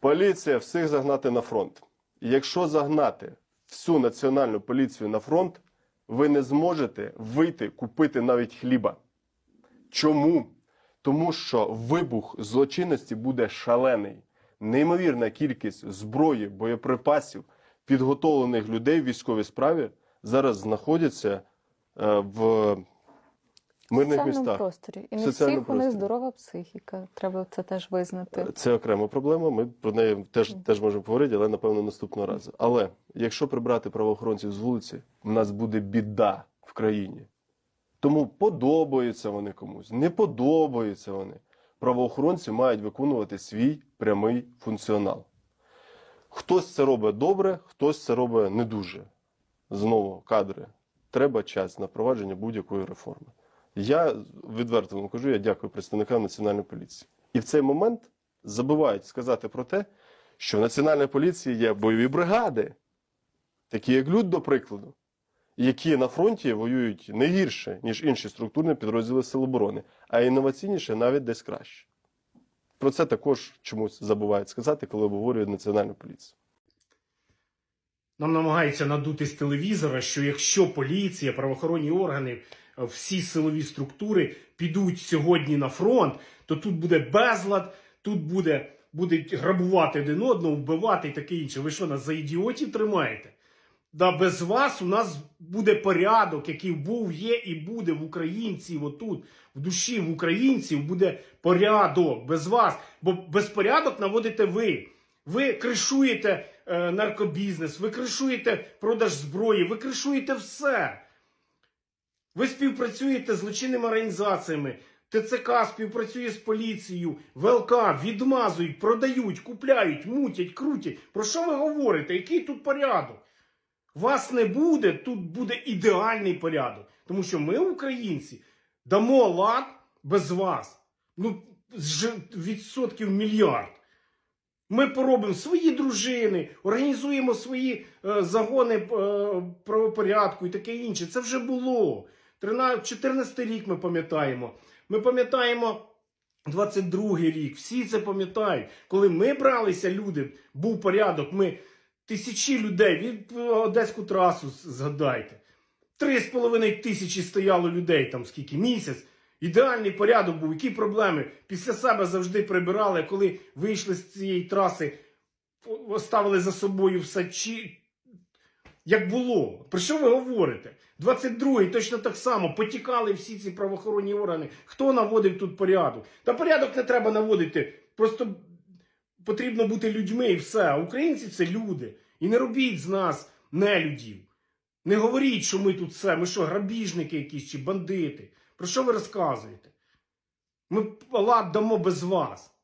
Поліція всіх загнати на фронт. Якщо загнати всю національну поліцію на фронт, ви не зможете вийти купити навіть хліба. Чому? Тому що вибух злочинності буде шалений. Неймовірна кількість зброї, боєприпасів, підготовлених людей в військовій справі зараз знаходяться е, В мирних містах. просторі. І не всіх у них здорова психіка. Треба це теж визнати. Це окрема проблема. Ми про неї теж, теж можемо поговорити, але напевно наступного разу. Але якщо прибрати правоохоронців з вулиці, в нас буде біда в країні. Тому подобаються вони комусь, не подобаються вони. Правоохоронці мають виконувати свій прямий функціонал. Хтось це робить добре, хтось це робить не дуже. Знову кадри. Треба час на провадження будь-якої реформи. Я відверто вам кажу, я дякую представникам національної поліції. І в цей момент забувають сказати про те, що в національній поліції є бойові бригади, такі як люд, до прикладу, які на фронті воюють не гірше, ніж інші структурні підрозділи Сил оборони, а інноваційніше навіть десь краще. Про це також чомусь забувають сказати, коли обговорюють національну поліцію. Нам намагаються надути з телевізора, що якщо поліція, правоохоронні органи, е, всі силові структури підуть сьогодні на фронт, то тут буде безлад, тут буде будуть грабувати один одного, вбивати і таке інше. Ви що нас за ідіотів тримаєте? Да без вас у нас буде порядок, який був, є і буде в українців. Отут, в душі в українців буде порядок без вас. Бо безпорядок наводите ви. Ви кришуєте е, наркобізнес, ви кришуєте продаж зброї, ви кришуєте все. Ви співпрацюєте з злочинними організаціями. ТЦК співпрацює з поліцією, ВЛК відмазують, продають, купляють, мутять, крутять. Про що ви говорите? Який тут порядок? Вас не буде, тут буде ідеальний порядок. Тому що ми, українці, дамо лад без вас. Ну, відсотків мільярд. Ми поробимо свої дружини, організуємо свої е, загони е, правопорядку і таке інше. Це вже було. 14 рік ми пам'ятаємо. Ми пам'ятаємо 22-й рік. Всі це пам'ятають. Коли ми бралися, люди, був порядок. Ми тисячі людей від е, Одеську трасу згадайте. Три з половиною тисячі стояло людей там скільки місяць. Ідеальний порядок був. Які проблеми? Після себе завжди прибирали, коли вийшли з цієї траси, оставили за собою все чи... як було. Про що ви говорите? 22-й точно так само потікали всі ці правоохоронні органи. Хто наводив тут порядок? Та порядок не треба наводити. Просто потрібно бути людьми і все. А українці це люди. І не робіть з нас нелюдів. Не говоріть, що ми тут все. Ми що, грабіжники якісь чи бандити. Про що ви розказуєте? Ми лад дамо без вас.